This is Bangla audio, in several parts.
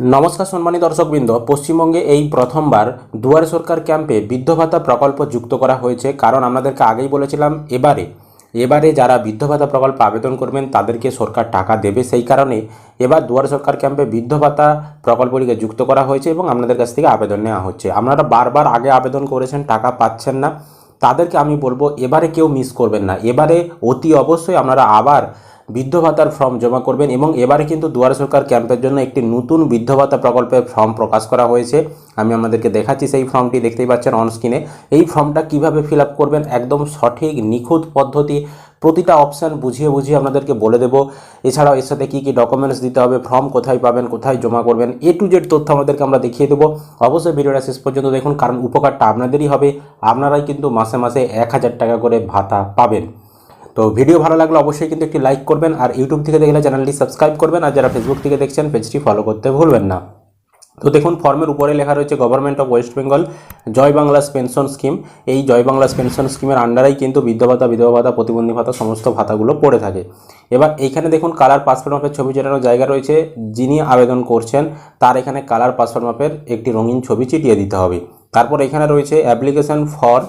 নমস্কার সম্মানিত দর্শকবৃন্দ, পশ্চিমবঙ্গে এই প্রথমবার দুয়ারে সরকার ক্যাম্পে বৃদ্ধ ভাতা প্রকল্প যুক্ত করা হয়েছে। কারণ আপনাদেরকে আগেই বলেছিলাম, এবারে এবারে যারা বৃদ্ধ ভাতা প্রকল্প আবেদন করবেন, তাদেরকে সরকার টাকা দেবে সেই কারণে এবার দুয়ারে সরকার ক্যাম্পে বৃদ্ধ ভাতা প্রকল্পটিকে যুক্ত করা হয়েছে এবং আপনাদের কাছ থেকে আবেদন নেওয়া হচ্ছে। আপনারা বারবার আগে আবেদন করেছেন, টাকা পাচ্ছেন না। তাদেরকে আমি বলব, এবারে কেউ মিস করবেন না। এবারে অতি অবশ্যই আপনারা আবার বৃদ্ধ ভাতার ফর্ম জমা করবেন এবং এবারে কিন্তু দুয়ারে সরকার ক্যাম্পের জন্য একটি নতুন বৃদ্ধ ভাতা প্রকল্পের ফর্ম প্রকাশ করা হয়েছে। আমি আপনাদেরকে দেখাচ্ছি সেই ফর্মটি, দেখতেই পাচ্ছেন অন স্ক্রিনে এই ফর্মটা কীভাবে ফিল করবেন? একদম সঠিক, নিখুঁত পদ্ধতি, প্রতিটা অপশান বুঝিয়ে বুঝিয়ে আপনাদেরকে বলে দেবো। এছাড়াও এর সাথে কী কী ডকুমেন্টস দিতে হবে, ফর্ম কোথায় পাবেন, কোথায় জমা করবেন এ টু জেড তথ্য আমাদেরকে আমরা দেখিয়ে দেবো। অবশ্যই ভিডিওটা শেষ পর্যন্ত দেখুন, কারণ উপকারটা আপনাদেরই হবে। আপনারাই কিন্তু মাসে মাসে এক হাজার টাকা করে ভাতা পাবেন। তো ভিডিও ভালো লাগলে অবশ্যই কিন্তু একটি লাইক করবেন আর ইউটিউব থেকে দেখলে চ্যানেলটি সাবস্ক্রাইব করবেন আর যারা ফেসবুক থেকে দেখছেন পেজটি ফলো করতে ভুলবেন না। তো দেখুন ফর্মের উপরে লেখা রয়েছে government of West Bengal Joy বাংলাস pension scheme এই জয় বাংলাস পেনশন স্কিমের আন্ডারেই কিন্তু বৃদ্ধ ভাতা, বিধবা ভাতা, প্রতিবন্ধী ভাতা সমস্ত ভাতাগুলো পড়ে থাকে। এবার এইখানে দেখুন কালার পাসপোর্ট মাপের ছবি চেটানোর জায়গা রয়েছে। যিনি আবেদন করছেন, তার এখানে কালার পাসপোর্ট মাপের একটি রঙিন ছবি চিটিয়ে দিতে হবে। তারপর এখানে রয়েছে application for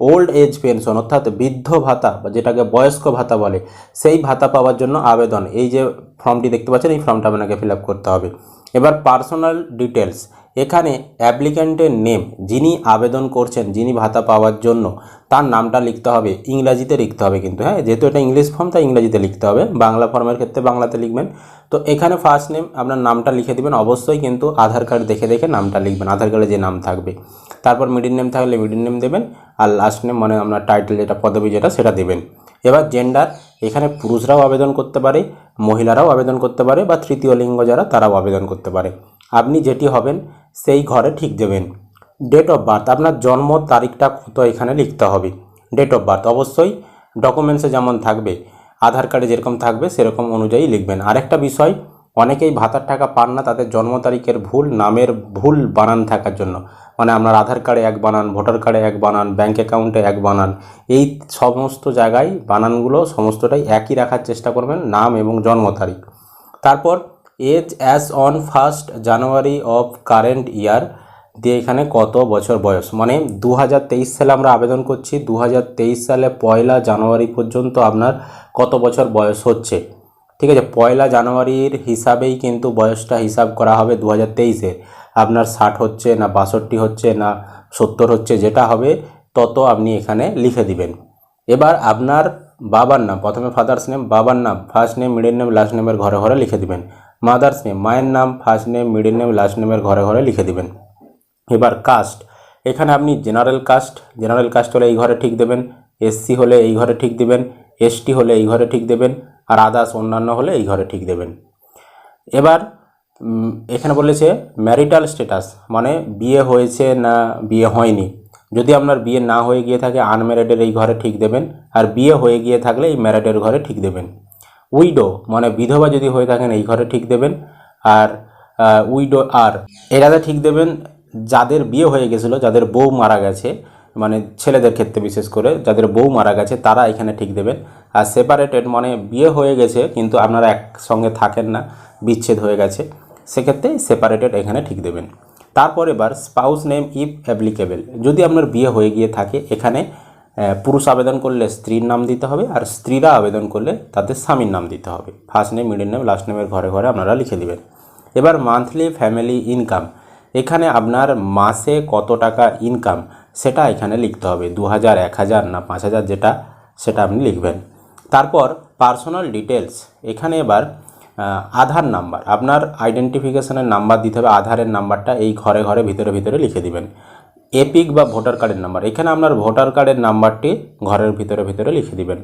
old age pension অর্থাৎ বৃদ্ধ ভাতা, বা যেটাকে বয়স্ক ভাতা বলে, সেই ভাতা পাওয়ার জন্য আবেদন। এই যে ফর্মটি দেখতে পাচ্ছেন, এই ফর্মটা আপনাকে ফিল করতে হবে। এবার পার্সোনাল ডিটেলস এখানে অ্যাপ্লিক্যান্টের নেম, যিনি আবেদন করছেন, যিনি ভাতা পাওয়ার জন্য, তার নামটা লিখতে হবে, ইংরাজিতে লিখতে হবে কিন্তু হ্যাঁ? যেহেতু এটা ইংলিশ ফর্ম, তাই ইংরাজিতে লিখতে হবে। বাংলা ফর্মের ক্ষেত্রে বাংলাতে লিখবেন। তো এখানে ফার্স্ট নেম আপনার নামটা লিখে দেবেন। অবশ্যই কিন্তু আধার কার্ড দেখে দেখে নামটা লিখবেন, আধার কার্ডে যে নাম থাকবে। তারপর মিডিল নেম থাকলে মিডিল নেম দেবেন, আর লাস্ট নেম মানে আপনার টাইটেল যেটা, পদবি যেটা, সেটা দেবেন। এবার জেন্ডার এখানে পুরুষরাও আবেদন করতে পারে, মহিলারাও আবেদন করতে পারে, বা তৃতীয় লিঙ্গ যারা, তারাও আবেদন করতে পারে। আপনি যেটি হবেন, সেই ঘরে ঠিক দেবেন। ডেট অফ বার্থ আপনার জন্ম তারিখটা কত এখানে লিখতে হবে। ডেট অফ বার্থ অবশ্যই ডকুমেন্টসে যেমন থাকবে, আধার কার্ডে যেরকম থাকবে, সেরকম অনুযায়ী লিখবেন। আরেকটা বিষয়, অনেকেই ভাতার টাকা পান না, তাদের জন্ম তারিখের ভুল, নামের ভুল বানান থাকার জন্য। মানে আপনার আধার কার্ডে এক বানান, ভোটার কার্ডে এক বানান ব্যাঙ্ক অ্যাকাউন্টে এক বানান, এই সমস্ত জায়গায় বানানগুলো সমস্তটাই একই রাখার চেষ্টা করবেন নাম এবং জন্ম তারিখ। তারপর age as on first January of current year দিয়ে এখানে কত বছর বয়স? মানে দু হাজার তেইশ সালে আমরা আবেদন করছি দু হাজার তেইশ সালে পয়লা জানুয়ারি পর্যন্ত আপনার কত বছর বয়স হচ্ছে? ঠিক আছে, পয়লা জানুয়ারির হিসাবেই কিন্তু বয়সটা হিসাব করা হবে দু হাজার তেইশে আপনার ষাট হচ্ছে না বাষট্টি হচ্ছে না সত্তর হচ্ছে যেটা হবে, তত আপনি এখানে লিখে দিবেন। এবার আপনার বাবার নাম, প্রথমে ফাদার্স নেম বাবার নাম first name middle name last নেমের ঘরে ঘরে লিখে দিবেন। মাদার্স নেম মায়ের নাম first name middle name last নেমের ঘরে ঘরে লিখে দিবেন। এবার কাস্ট এখানে আপনি জেনারেল কাস্ট জেনারেল কাস্ট হলে এই ঘরে ঠিক দেবেন এসসি হলে এই ঘরে ঠিক দেবেন এসটি হলে এই ঘরে ঠিক দেবেন, আর আদার্স অন্যান্য হলে এই ঘরে ঠিক দেবেন। এবার এখানে বলেছে ম্যারিটাল স্ট্যাটাস মানে বিয়ে হয়েছে না বিয়ে হয়নি। যদি আপনার বিয়ে না হয়ে গিয়ে থাকে আনম্যারিডের এই ঘরে ঠিক দেবেন, আর বিয়ে হয়ে গিয়ে থাকলে এই ম্যারিডের ঘরে ঠিক দেবেন। উইডো মানে বিধবা যদি হয়ে থাকেন, এই ঘরে ঠিক দেবেন। আর উইডো আর এটাতে ঠিক দেবেন যাদের বিয়ে হয়ে গেছিল, যাদের বউ মারা গেছে মানে ছেলেদের ক্ষেত্রে বিশেষ করে, যাদের বউ মারা গেছে, তারা এখানে ঠিক দেবেন। আর সেপারেটেড মানে বিয়ে হয়ে গেছে, কিন্তু আপনারা একসঙ্গে থাকেন না, বিচ্ছেদ হয়ে গেছে। সেক্ষেত্রে সেপারেটেড এখানে ঠিক দেবেন। তারপর এবার স্পাউস নেম ইফ অ্যাপ্লিকেবল যদি আপনার বিয়ে হয়ে গিয়ে থাকে, এখানে পুরুষ আবেদন করলে স্ত্রীর নাম দিতে হবে আর স্ত্রীরা আবেদন করলে তাদের স্বামীর নাম দিতে হবে। First name middle name last নেমের ঘরে ঘরে আপনারা লিখে দিবেন। এবার মান্থলি ফ্যামিলি ইনকাম এখানে আপনার মাসে কত টাকা ইনকাম সেটা এখানে লিখতে হবে। দু হাজার এক হাজার না পাঁচ হাজার যেটা, সেটা আপনি লিখবেন। তারপর পার্সোনাল ডিটেলস এখানে এবার আধার নাম্বার। আপনার আইডেন্টিফিকেশনের নাম্বার দিতে হবে, আধারের নাম্বারটা এই ঘরে ঘরে, ভিতরে ভিতরে লিখে দিবেন। এপিক বা ভোটার কার্ডের নাম্বার। এখানে আপনার ভোটার কার্ডের নাম্বারটি ঘরের ভিতরে ভিতরে লিখে দিবেন।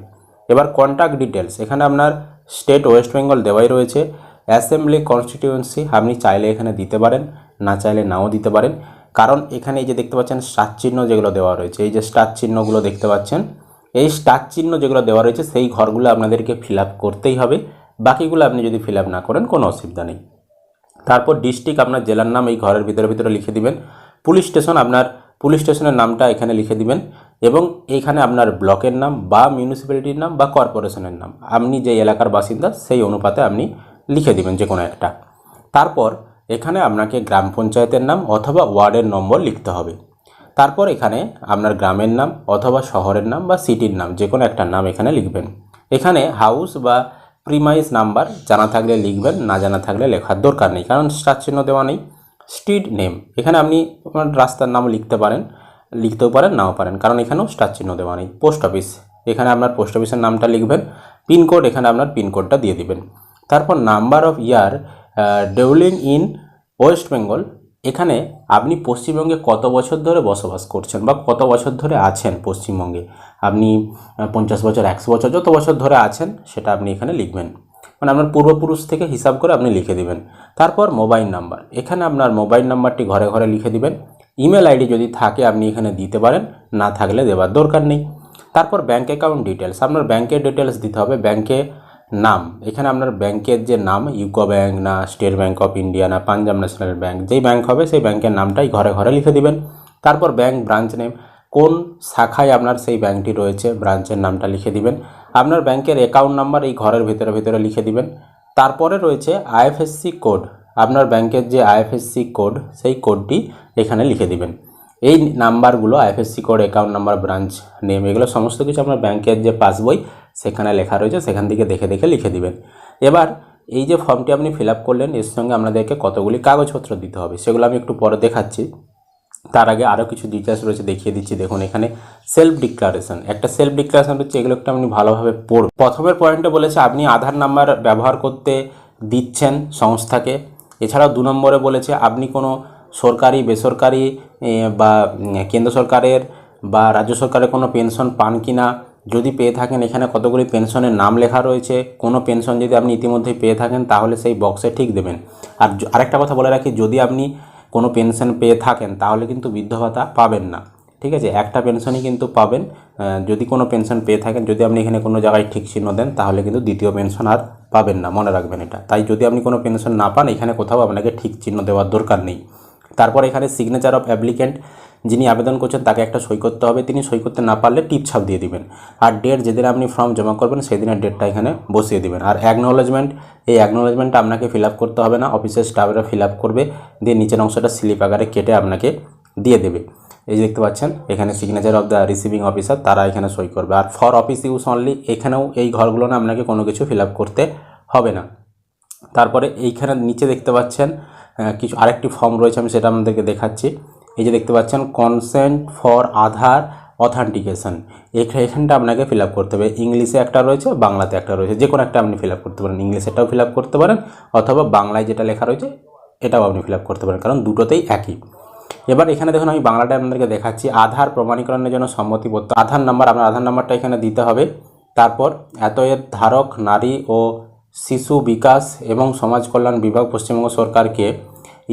এবার কন্ট্যাক্ট ডিটেলস এখানে আপনার স্টেট ওয়েস্ট বেঙ্গল দেওয়াই রয়েছে। অ্যাসেম্বলি কনস্টিটিউয়েন্সি আপনি চাইলে এখানে দিতে পারেন, না চাইলে নাও দিতে পারেন। কারণ এখানে এই যে দেখতে পাচ্ছেন, স্টার চিহ্ন যেগুলো দেওয়া রয়েছে, এই যে স্টার চিহ্নগুলো দেখতে পাচ্ছেন, এই স্টার চিহ্ন যেগুলো দেওয়া রয়েছে, সেই ঘরগুলো আপনাদেরকে ফিল করতেই হবে। বাকিগুলো আপনি যদি ফিল না করেন, কোনো অসুবিধা নেই। তারপর ডিস্ট্রিক্ট আপনার জেলার নাম এই ঘরের ভিতরে ভিতরে লিখে দিবেন। পুলিশ স্টেশন আপনার, পুলিশ স্টেশনের নামটা এখানে লিখে দিবেন এবং এইখানে আপনার ব্লকের নাম বা মিউনিসিপ্যালিটির নাম বা কর্পোরেশনের নাম। আপনি যে এলাকার বাসিন্দা, সেই অনুপাতে আপনি লিখে দিবেন যে কোনো একটা। তারপর এখানে আপনাকে গ্রাম পঞ্চায়েতের নাম অথবা ওয়ার্ডের নম্বর লিখতে হবে। তারপর এখানে আপনার গ্রামের নাম অথবা শহরের নাম বা সিটির নাম, যে কোনো একটা নাম এখানে লিখবেন। এখানে হাউস বা প্রিমাইস নাম্বার জানা থাকলে লিখবেন, না জানা থাকলে লেখার দরকার নেই, কারণ স্টার চিহ্ন দেওয়া নেই। স্ট্রিট নেম এখানে আপনি আপনার রাস্তার নাম লিখতে পারেন, লিখতেও পারেন, নাও পারেন, কারণ এখানেও স্টার চিহ্ন দেওয়া নেই। পোস্ট অফিস এখানে আপনার পোস্ট অফিসের নামটা লিখবেন পিনকোড এখানে আপনার পিনকোডটা দিয়ে দিবেন। তারপর number of year dwelling in West Bengal এখানে আপনি পশ্চিমবঙ্গে কত বছর ধরে বসবাস করছেন বা কত বছর ধরে আছেন পশ্চিমবঙ্গে? আপনি পঞ্চাশ বছর, একশো বছর, যত বছর ধরে আছেন, সেটা আপনি এখানে লিখবেন। মানে আপনার পূর্বপুরুষ থেকে হিসাব করে আপনি লিখে দিবেন। তারপর মোবাইল নাম্বার। এখানে আপনার মোবাইল নাম্বারটি ঘরে ঘরে লিখে দিবেন। ইমেল আইডি যদি থাকে, আপনি এখানে দিতে পারেন। না থাকলে দেওয়ার দরকার নেই। তারপর ব্যাঙ্ক অ্যাকাউন্ট ডিটেলস আপনার ব্যাংকের ডিটেলস দিতে হবে। ব্যাংকে নাম। এখানে আপনার ব্যাংকের যে নাম, ইউকো ব্যাংক না, স্টেট ব্যাংক অফ ইন্ডিয়া না, পাঞ্জাব ন্যাশনাল ব্যাংক, যেই ব্যাংক হবে সেই ব্যাংকের নামটাই ঘরে ঘরে লিখে দিবেন। তারপর ব্যাংক ব্রাঞ্চ নেম। কোন শাখায় আপনার সেই ব্যাংকটি রয়েছে, ব্রাঞ্চের নামটা লিখে দিবেন। আপনার ব্যাংকের অ্যাকাউন্ট নাম্বার এই ঘরের ভিতরে ভিতরে লিখে দিবেন। তারপরে রয়েছে আইএফএসসি কোড। আপনার ব্যাংকের যে আইএফএসসি কোড, সেই কোডটি এখানে লিখে দিবেন। এই নাম্বারগুলো IFSC code account number branch name এগুলো সমস্ত কিছু আপনার ব্যাংকের যে পাসবই সেখানে লেখা রয়েছে, সেখান থেকে দেখে দেখে লিখে দিবেন। এবার এই যে ফর্মটি আপনি ফিল করলেন, এর সঙ্গে আপনাদেরকে কতগুলি কাগজপত্র দিতে হবে, সেগুলো আমি একটু পরে দেখাচ্ছি। তার আগে আরও কিছু ডিটেলস রয়েছে, দেখিয়ে দিচ্ছি। দেখুন, এখানে সেলফ ডিক্লারেশন একটা সেলফ ডিক্লারেশন হচ্ছে, এগুলো একটু আপনি ভালোভাবে পড় প্রথমের পয়েন্টে বলেছে, আপনি আধার নাম্বার ব্যবহার করতে দিচ্ছেন সংস্থাকে। এছাড়াও দু নম্বরে বলেছে, আপনি কোনো সরকারি, বেসরকারি বা কেন্দ্র সরকারের বা রাজ্য সরকারের কোনো পেনশন পান কি না, যদি পেয়ে থাকেন এখানে কতগুলি পেনশনের নাম লেখা রয়েছে, কোনো পেনশন যদি আপনি ইতিমধ্যেই পেয়ে থাকেন তাহলে সেই বক্সে ঠিক দেবেন। আর আরেকটা কথা বলে রাখি, যদি আপনি কোনো পেনশন পেয়ে থাকেন তাহলে কিন্তু বৃদ্ধ ভাতা পাবেন না। ঠিক আছে? একটা পেনশনই কিন্তু পাবেন যদি কোনো পেনশন পেয়ে থাকেন, যদি আপনি এখানে কোনো জায়গায় ঠিক চিহ্ন দেন তাহলে কিন্তু দ্বিতীয় পেনশন আর পাবেন না, মনে রাখবেন এটা। তাই যদি আপনি কোনো পেনশন না পান, এখানে কোথাও আপনাকে ঠিক চিহ্ন দেওয়ার দরকার নেই। তারপর এখানে সিগনেচার অফ অ্যাপ্লিক্যান্ট যিনি আবেদন করছেন, তাকে একটা সই করতে হবে। তিনি সই করতে না পারলে টিপ ছাপ দিয়ে দিবেন। আর ডেট যেদিন আপনি ফর্ম জমা করবেন সেই দিনের ডেটটা এখানে বসিয়ে দিবেন। আর অ্যাকনোলেজমেন্ট এই অ্যাকনোলেজমেন্টটা আপনাকে ফিল করতে হবে না। অফিসের স্টাফেরা ফিল করবে, দিয়ে নিচের অংশটা স্লিপ আকারে কেটে আপনাকে দিয়ে দেবে। এই যে দেখতে পাচ্ছেন, এখানে signature of the receiving officer তারা এখানে সই করবে। আর ফর অফিস ইউজ অনলি এখানেও এই ঘরগুলো না আপনাকে কোনো কিছু ফিল করতে হবে না। তারপরে এইখানে নিচে দেখতে পাচ্ছেন কিছু আরেকটি ফর্ম রয়েছে, আমি সেটা আপনাদেরকে দেখাচ্ছি। এই যে দেখতে পাচ্ছেন কনসেন্ট ফর আধার অথেন্টিকেশন এখানটা আপনাকে ফিল করতে হবে। ইংলিশে একটা রয়েছে, বাংলাতে একটা রয়েছে। যে কোনো একটা আপনি ফিল করতে পারেন। ইংলিশেটাও ফিল করতে পারেন, অথবা বাংলায় যেটা লেখা রয়েছে, এটাও আপনি ফিল করতে পারেন, কারণ দুটোতেই একই। এবার এখানে দেখুন, আমি বাংলাটা আপনাদেরকে দেখাচ্ছি। আধার প্রমাণীকরণের জন্য সম্মতিপত্র, আধার নাম্বার, আপনার আধার নাম্বারটা এখানে দিতে হবে। তারপর এত এর ধারক, নারী ও শিশু বিকাশ এবং সমাজ কল্যাণ বিভাগ পশ্চিমবঙ্গ সরকারকে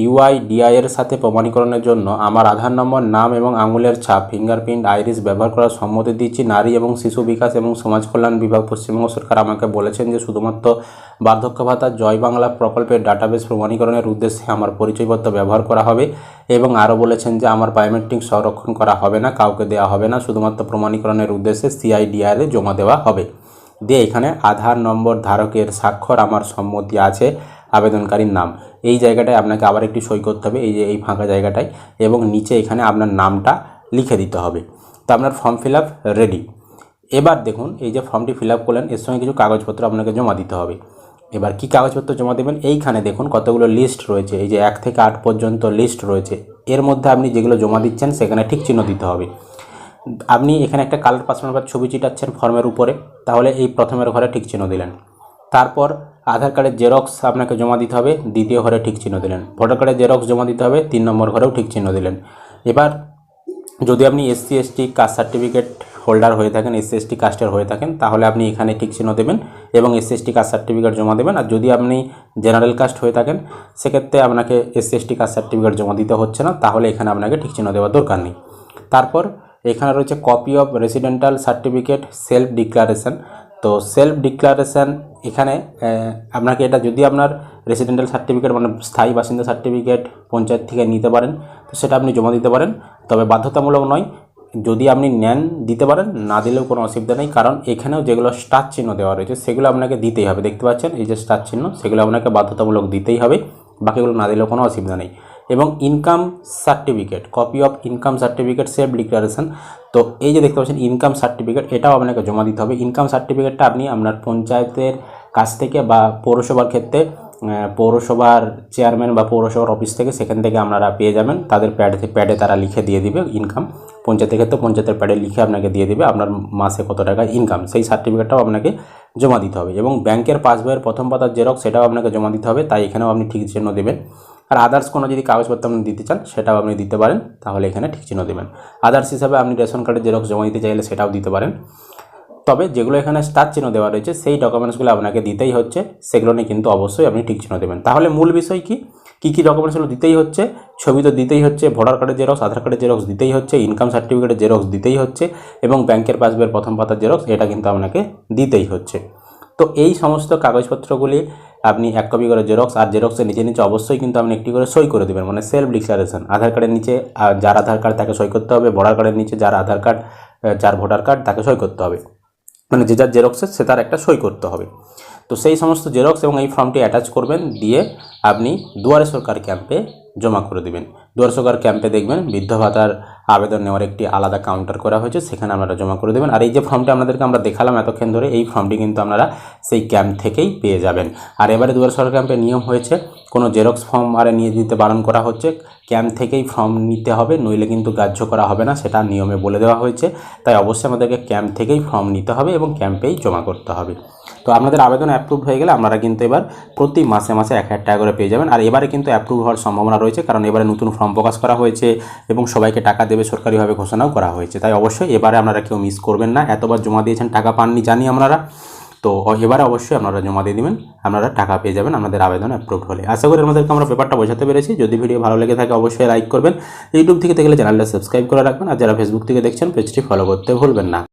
ইউআইডিআই এর সাথে প্রমাণীকরণের জন্য আমার আধার নম্বর, নাম এবং আঙুলের ছাপ, ফিঙ্গারপ্রিন্ট আইরিস ব্যবহার করার সম্মতি দিচ্ছি। নারী এবং শিশু বিকাশ এবং সমাজ কল্যাণ বিভাগ পশ্চিমবঙ্গ সরকার আমাকে বলেছেন যে শুধুমাত্র বার্ধক্য ভাতা জয় বাংলা প্রকল্পের ডাটাবেস প্রমাণীকরণের উদ্দেশ্যে আমার পরিচয়পত্র ব্যবহার করা হবে এবং আরও বলেছেন যে আমার বায়োমেট্রিক সংরক্ষণ করা হবে না, কাউকে দেওয়া হবে না। শুধুমাত্র প্রমাণীকরণের উদ্দেশ্যে সিআইডিআর জমা দেওয়া হবে। দিয়ে এখানে আধার নম্বর ধারকের স্বাক্ষর আমার সম্মতি আছে, আবেদনকারীর নাম। এই জায়গাটায় আপনাকে আবার একটি সই করতে হবে, এই যে এই ফাঁকা জায়গাটায়, এবং নিচে এখানে আপনার নামটা লিখে দিতে হবে। তো আপনার ফর্ম ফিল রেডি। এবার দেখুন, এই যে ফর্মটি ফিল আপ করলেন, এর সঙ্গে কিছু কাগজপত্র আপনাকে জমা দিতে হবে। এবার কি কাগজপত্র জমা দেবেন? এইখানে দেখুন কতগুলো লিস্ট রয়েছে। এই যে এক থেকে আট পর্যন্ত লিস্ট রয়েছে। এর মধ্যে আপনি যেগুলো জমা দিচ্ছেন, সেখানে ঠিক চিহ্ন দিতে হবে। আপনি এখানে একটা কালার পাসপোর্ট নাম্বার ছবি চিটাচ্ছেন ফর্মের উপরে, তাহলে এই প্রথমের ঘরে ঠিক চিহ্ন দিলেন। তারপর আধার কার্ডের জেরক্স আপনাকে জমা দিতে হবে, দ্বিতীয় ঘরে ঠিক চিহ্ন দিলেন। ভোটার কার্ডের জেরক্স জমা দিতে হবে, তিন নম্বর ঘরেও ঠিক চিহ্ন দিলেন। এবার যদি আপনি SC ST caste certificate holder হয়ে থাকেন এসসি এসটি কাস্টের হয়ে থাকেন, তাহলে আপনি এখানে ঠিক চিহ্ন দেবেন এবং এসসি এসটি কাস্ট সার্টিফিকেট জমা দেবেন। আর যদি আপনি জেনারেল কাস্ট হয়ে থাকেন, সেক্ষেত্রে আপনাকে এসসি এসটি কাস্ট সার্টিফিকেট জমা দিতে হচ্ছে না, তাহলে এখানে আপনাকে ঠিক চিহ্ন দেওয়ার দরকার নেই। তারপর এখানে রয়েছে copy of residential certificate self declaration তো সেলফ ডিক্লারেশন এখানে আপনাকে এটা যদি আপনার রেসিডেন্টাল সার্টিফিকেট মানে স্থায়ী বাসিন্দা সার্টিফিকেট পঞ্চায়েত থেকে নিতে পারেন, তো সেটা আপনি জমা দিতে পারেন। তবে বাধ্যতামূলক নয়, যদি আপনি নেন, দিতে পারেন, না দিলেও কোনো অসুবিধা নেই, কারণ এখানেও যেগুলো স্টার চিহ্ন দেওয়া রয়েছে, সেগুলো আপনাকে দিতেই হবে। দেখতে পাচ্ছেন, এই যে স্টার চিহ্ন, সেগুলো আপনাকে বাধ্যতামূলক দিতেই হবে, বাকিগুলো না দিলেও কোনো অসুবিধা নেই। এবং income certificate copy of income certificate self declaration তো এই যে দেখতে পাচ্ছেন ইনকাম সার্টিফিকেট এটাও আপনাকে জমা দিতে হবে। ইনকাম সার্টিফিকেটটা আপনি আপনার পঞ্চায়েতের কাছ থেকে বা পৌরসভার ক্ষেত্রে পৌরসভার চেয়ারম্যান বা পৌরসভার অফিস থেকে সেখান থেকে আপনারা পেয়ে যাবেন। তাদের প্যাডে প্যাডে তারা লিখে দিয়ে দিবে ইনকাম পঞ্চায়েতের ক্ষেত্রে পঞ্চায়েতের প্যাডে লিখে আপনাকে দিয়ে দিবে আপনার মাসে কত টাকা ইনকাম সেই সার্টিফিকেটটাও আপনাকে জমা দিতে হবে। এবং ব্যাংকের পাসবইয়ের প্রথম পাতার জেরক্স সেটাও আপনাকে জমা দিতে হবে। তাই এখানেও আপনি ঠিক চিহ্ন দেবেন। আর আদার্স কোনো যদি কাগজপত্র আপনি দিতে চান, সেটাও আপনি দিতে পারেন। তাহলে এখানে ঠিক চিহ্ন দেবেন। আদার্স হিসাবে আপনি রেশন কার্ডের জেরক্স জমা দিতে চাইলে সেটাও দিতে পারেন। তবে যেগুলো এখানে স্টার চিহ্ন দেওয়া রয়েছে, সেই ডকুমেন্টসগুলো আপনাকে দিতেই হচ্ছে। সেগুলো নিয়ে কিন্তু অবশ্যই আপনি ঠিক চিহ্ন দেবেন। তাহলে মূল বিষয় কি? কী কী ডকুমেন্টসগুলো দিতেই হচ্ছে? ছবি তো দিতেই হচ্ছে ভোটার কার্ডের জেরক্স আধার কার্ডের জেরক্স দিতেই হচ্ছে ইনকাম সার্টিফিকেটের জেরক্স দিতেই হচ্ছে, এবং ব্যাংকের পাসবইয়ের প্রথম পাতার জেরক্স এটা কিন্তু আপনাকে দিতেই হচ্ছে। তো এই সমস্ত কাগজপত্রগুলি আপনি এক কপি করে জেরক্স আর জেরক্সের নিচে নিচে অবশ্যই কিন্তু আপনি একটি করে সই করে দেবেন মানে সেলফ ডিক্লারেশন আধার কার্ডের নিচে যার আধার কার্ড তাকে সই করতে হবে ভোটার কার্ডের নিচে যার আধার কার্ড যার ভোটার কার্ড তাকে সই করতে হবে। মানে যে যার জেরক্সের সে তার একটা সই করতে হবে। তো সেই সমস্ত জেরক্স এবং এই ফর্মটি অ্যাটাচ করবেন, দিয়ে আপনি দুয়ারে সরকার ক্যাম্পে জমা করে দেবেন। দুয়ারে সরকার ক্যাম্পে দেখবেন বৃদ্ধ ভাতার আবেদন নেওয়ার একটি আলাদা কাউন্টার করা হয়েছে, সেখানে আপনারা জমা করে দেবেন। আর এই যে ফর্মটি আপনাদেরকে আমরা দেখালাম এতক্ষণ ধরে, এই ফর্মটি কিন্তু আপনারা সেই ক্যাম্প থেকেই পেয়ে যাবেন। আর এবারে দুয়ারে সরকার ক্যাম্পে নিয়ম হয়েছে, কোনো জেরক্স ফর্ম আরে নিয়ে দিতে বারণ করা হচ্ছে। ক্যাম্প থেকেই ফর্ম নিতে হবে, নইলে কিন্তু গ্রাহ্য করা হবে না, সেটা নিয়মে বলে দেওয়া হয়েছে। তাই অবশ্যই আমাদেরকে ক্যাম্প থেকেই ফর্ম নিতে হবে এবং ক্যাম্পেই জমা করতে হবে। তো আপনাদের আবেদন অ্যাপ্রুভ হয়ে গেলে আপনারা কিন্তু এবার প্রতি মাসে মাসে এক হাজার টাকা করে পেয়ে যাবেন। আর এবারে কিন্তু অ্যাপ্রুভ হওয়ার সম্ভাবনা রয়েছে, কারণ এবারে নতুন ফর্ম প্রকাশ করা হয়েছে এবং সবাইকে টাকা দেবে সরকারিভাবে ঘোষণাও করা হয়েছে। তাই অবশ্যই এবারে আপনারা কেউ মিস করবেন না। এতবার জমা দিয়েছেন, টাকা পাননি জানি আপনারা। তো এবারে অবশ্যই আপনারা জমা দিয়ে দিবেন, আপনারা টাকা পেয়ে যাবেন আপনাদের আবেদন অ্যাপ্রুভ হলে। আশা করি আমাদেরকে আমরা পেপারটা বোঝাতে পেরেছি। যদি ভিডিও ভালো লেগে থাকে অবশ্যই লাইক করবেন। ইউটিউব থেকে দেখলে চ্যানেলটা সাবস্ক্রাইব করে রাখবেন। আর যারা ফেসবুক থেকে দেখছেন পেজটি ফলো করতে ভুলবেন না।